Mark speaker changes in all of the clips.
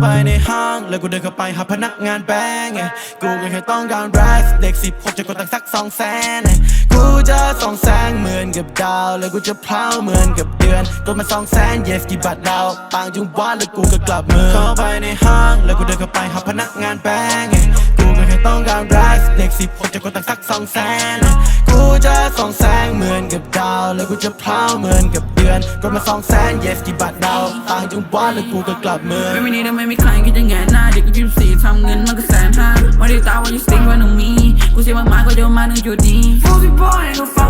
Speaker 1: ไปในห้าง แล้วกูเดินเข้าไปหาพนักงานแบงก์ไงกูก็แค่ต้องการแรสเด็กสิบหกจะกดตังค์สักสองแสนไงกูจะสองแสงเหมือนกับดาว แล้วกูจะเพลาเหมือนกับเดือนกดมาสองแสนเยสกี่บาทดาวปางจุงวันแล้วกูก็กลับเมืองเข้าไปในห้าง แล้วกูเดินเข้าไปหาพนักงานแบงก์ ไงกูก็แค่ต้องการแรสเด็กสิบหกจะกดตังค์สักสองแสนไงกูจะส่องแสงเหมือนกับดาว แล้วกูจะพลาวเหมือนกับเดือนกดมาสองแสน yes กี่บาทดาวปังจุงวานแล้วกูก็กลับเมือง
Speaker 2: ไม่มีนี้ทำไมไม่ใครคิดจะแงนหน้าเด็กก็ยิ้มสีทำเงินมันก็แสนห้าวันที่ตาวันที่สติ๊กวันหนึ่งมีกูเสียมากๆก็เดี๋ยวมาหนึ่งจุดนี้ Fuzzy boy ain't no fuck with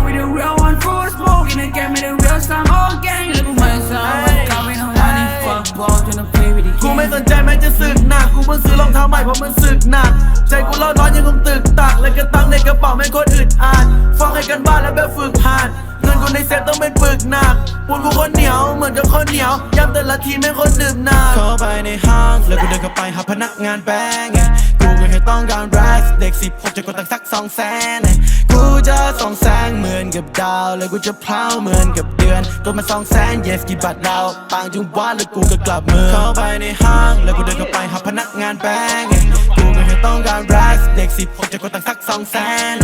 Speaker 2: ball จน play with the
Speaker 1: กูไม่สนใจแม้จะสึกหนัก กูเพิ่งซื้อรองเท้าใหม่เพราะมันสึกหนัก ใจกูเล่าร้อนยังคงตึกตัก และก็ตังในกระเป๋าไม่โคตรอึดอัดฟังให้กันบ้านแล้วแบบฝึกหัดเงินกูในเซ็ตต้องเป็นปึกหนักปูนกูคนเหนียวเหมือนกับคนเหนียวย้ำแต่ละทีแม่งคนดื่มหนักเข้าไปในห้างแล้วกูเดินเข้าไปหาพนักงานแบงก์กูก็แค่ต้องการแรสเด็กสิบหกจะกดตังค์สักสองแสนไงกูจะสองแสน กับดาว แล้วกูจะพลาวเหมือนกับเดือนกดมาสองแสน yes กี่บาทดาวปังจุงวานแล้วกูก็กลับเมืองเข้าไปในห้าง แล้วกูเดินเข้าไปหาพนักงานแบงก์กูก็แค่ต้องการแรสเด็กสิบหกจะกดตังค์สักสองแสน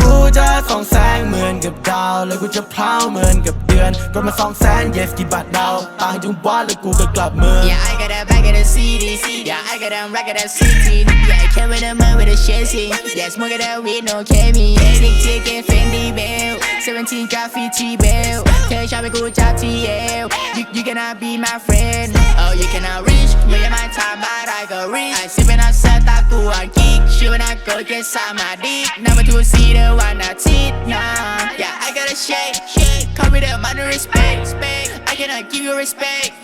Speaker 1: กูจะสองแสงเหมือนกับดาว แล้วกูจะพลาวเหมือนกับเดือนกดมาสองแสน yes กี่บาทดาวปังจุงวานแล้วกูก็กลับเมือง
Speaker 3: Yeah, I got a back of the CD. Yeah, I got that rack of that CT. Yeah, I with a man with a chassis. Yeah, smoke that weed, no chemi. Big ticket, Fendi belt. 17 graffiti belt. Tell Shabby go job TL. You, you cannot be my friend. Oh, you cannot reach. Me and my time, but I go reach. I sip and I set that go on geek. She when I go get some my dick. Number two, see the one that's it. Nah, yeah, I gotta shake, shake. Call me the man of respect, respect. I cannot give you respect.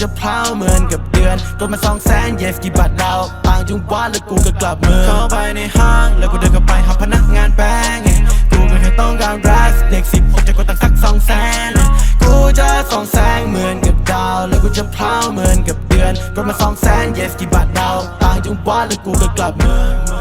Speaker 1: จะพลาวเหมือนกับเดือนกดมาสองแสน yes กี่บาทดาวปังจุงวานแล้วกูก็กลับเมืองเข้าไปในห้างแล้วกูเดินเข้าไปหาพนักงานแบงก์ไงกูก็แค่ต้องการแรสเด็กสิบหกจะกดตังค์สักสองแสนกูจะส่องแสงเหมือนกับดาว แล้วกูจะพลาวเหมือนกับเดือนกดมาสองแสน yes กี่บาทดาวปังจุงวานแล้วกูก็กลับเมือง